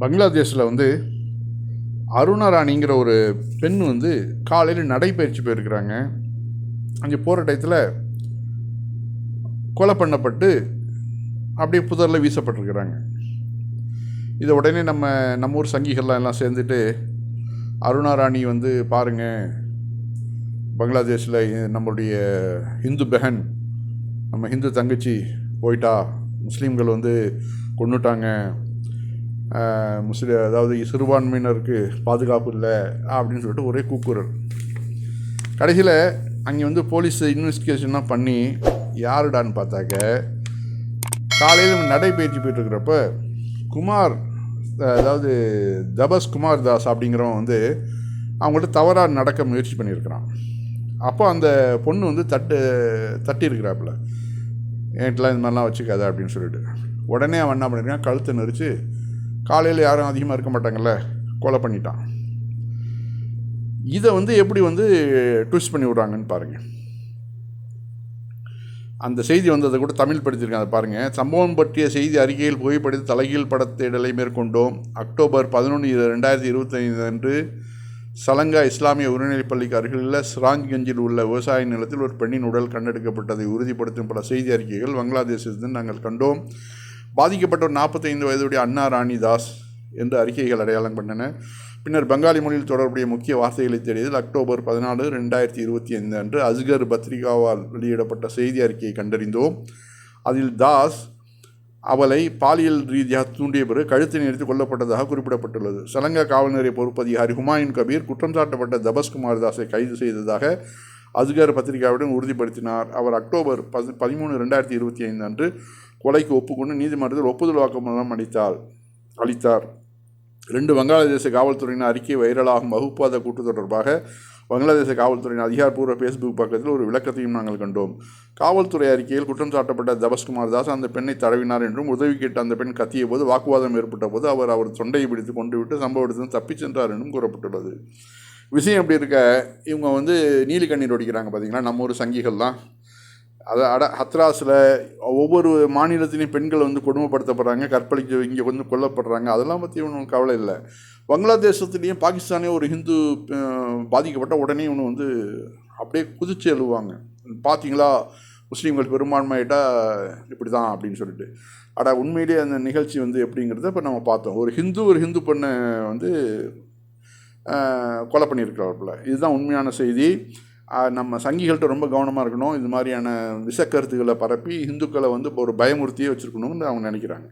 பங்களாதேஷில் வந்து அருணா ராணிங்கிற ஒரு பெண் வந்து காலையில் நடைப்பயிற்சி போயிருக்கிறாங்க. அங்கே போகிற டயத்தில் கொலை பண்ணப்பட்டு அப்படியே புதரில் வீசப்பட்டிருக்கிறாங்க. இதை உடனே நம்ம நம்ம ஊர் சங்கிகள்லாம் எல்லாம் சேர்ந்துட்டு அருணா ராணி வந்து பாருங்கள் பங்களாதேஷில் நம்மளுடைய இந்து பெஹன் நம்ம ஹிந்து தங்கச்சி போயிட்டா முஸ்லீம்கள் வந்து கொண்டுட்டாங்க முஸ்லி அதாவது சிறுபான்மையினருக்கு பாதுகாப்பு இல்லை அப்படின்னு சொல்லிட்டு ஒரே கூக்குரல். கடைசியில் அங்கே வந்து போலீஸ் இன்வெஸ்டிகேஷன்லாம் பண்ணி யாருடான்னு பார்த்தாக்க காலையில் நடைபயிற்சி போயிட்டுருக்கிறப்ப குமார் அதாவது தபஸ் குமார் தாஸ் அப்படிங்கிறவன் வந்து அவங்கள்ட்ட தவறாக நடக்க முயற்சி பண்ணியிருக்கிறான். அப்போ அந்த பொண்ணு வந்து தட்டு தட்டியிருக்கிறாப்புல. என்கிட்டலாம் இந்த மாதிரிலாம் வச்சுக்காத அப்படின்னு சொல்லிட்டு. உடனே அவன் என்ன பண்ணியிருக்கான்? கழுத்தை நெரிச்சு காலையில் யாரும் அதிகமாக இருக்க மாட்டாங்கல்ல? கொலை பண்ணிட்டான். இதை வந்து எப்படி வந்து ட்விஸ்ட் பண்ணி விட்றாங்கன்னு பாருங்கள் அந்த செய்தி வந்ததை கூட தமிழ் படித்திருக்காங்க அதை பாருங்கள் சம்பவம் பற்றிய செய்தி அறிக்கையில் புகைப்படித்து தலைகீழ் படத்திடலை மேற்கொண்டோம். அக்டோபர் பதினொன்று ரெண்டாயிரத்தி இருபத்தைந்து அன்று சலங்கா இஸ்லாமிய உயர்நிலைப் பள்ளிக்கு அருகிலுள்ள சிராஞ்ச்கஞ்சில் உள்ள விவசாய நிலத்தில் ஒரு பெண்ணின் உடல் கண்டெடுக்கப்பட்டதை உறுதிப்படுத்தும் பல செய்தி அறிக்கைகள் பங்களாதேஷிலிருந்து நாங்கள் கண்டோம். பாதிக்கப்பட்ட ஒரு நாற்பத்தைந்து வயதுடைய அண்ணா ராணி தாஸ் என்று அறிக்கைகள் அடையாளம் கண்டன. பின்னர் பெங்காலி மொழியில் தொடர்புடைய முக்கிய வார்த்தைகளை தேடியதில் அக்டோபர் பதினாலு ரெண்டாயிரத்தி இருபத்தி ஐந்து அன்று அஸ்கர் பத்திரிகாவால் வெளியிடப்பட்ட செய்தி அறிக்கையை கண்டறிந்தோம். அதில் தாஸ் அவளை பாலியல் ரீதியாக தூண்டிய பிறகு கழுத்தை நிறுத்தி கொல்லப்பட்டதாக குறிப்பிடப்பட்டுள்ளது. சலங்கா காவல் பொறுப்பதிகாரி ஹுமாயூன் கபீர் குற்றம் சாட்டப்பட்ட தபஸ்குமார் தாஸை கைது செய்ததாக அஸ்கர் பத்திரிகாவிடம் உறுதிப்படுத்தினார். அவர் அக்டோபர் பதி பதிமூணு ரெண்டாயிரத்தி இருபத்தி ஐந்து அன்று கொலைக்கு ஒப்புக்கொண்டு நீதிமன்றத்தில் ஒப்புதல் வாக்குமூலம் அளித்தார் அளித்தார். ரெண்டு வங்காளதேச காவல்துறையின் அறிக்கை வைரலாகும் வகுப்பாத கூட்டு தொடர்பாக வங்காளதேச காவல்துறையின் அதிகாரப்பூர்வ ஃபேஸ்புக் பக்கத்தில் ஒரு விளக்கத்தையும் நாங்கள் கண்டோம். காவல்துறை அறிக்கையில் குற்றம் சாட்டப்பட்ட தபஸ்குமார் தாஸ் அந்த பெண்ணை தடவினார் என்றும் உதவி கேட்ட அந்த பெண் கத்திய போது வாக்குவாதம் ஏற்பட்ட போது அவர் அவர் தொண்டையை பிடித்து கொண்டு விட்டு சம்பவ இடத்தில் தப்பிச் சென்றார் என்றும் கூறப்பட்டுள்ளது. விஷயம் எப்படி இருக்க? இவங்க வந்து நீலி கண்ணீர் ஒடிக்கிறாங்க பார்த்தீங்களா நம்ம ஒரு சங்கிகள்லாம். அதை அட ஹத்ராஸில் ஒவ்வொரு மாநிலத்திலையும் பெண்கள் வந்து கொடுமைப்படுத்தப்படுறாங்க கற்பழிக்க இங்கே வந்து கொல்லப்படுறாங்க. அதெல்லாம் பற்றி ஒன்றும் கவலை இல்லை. பங்களாதேசத்துலேயும் பாகிஸ்தானே ஒரு ஹிந்து பாதிக்கப்பட்ட உடனே இவனு வந்து அப்படியே குதிச்சு எழுவாங்க. பார்த்தீங்களா முஸ்லீம்கள் பெரும்பான்மையிட்டால் இப்படி தான் அப்படின்னு சொல்லிட்டு. அட உண்மையிலேயே அந்த நிகழ்ச்சி வந்து எப்படிங்கிறத இப்போ நம்ம பார்த்தோம். ஒரு ஹிந்து ஒரு ஹிந்து பெண்ணை வந்து கொலை பண்ணியிருக்கிறாப்புல இதுதான் உண்மையான செய்தி. நம்ம சங்கிகள்கிட்ட ரொம்ப கவனமாக இருக்கணும். இது மாதிரியான விஷக்கருத்துக்களை பரப்பி இந்துக்களை வந்து ஒரு பயமுறுத்தியே வச்சுருக்கணும்னு அவங்க நினைக்கிறாங்க.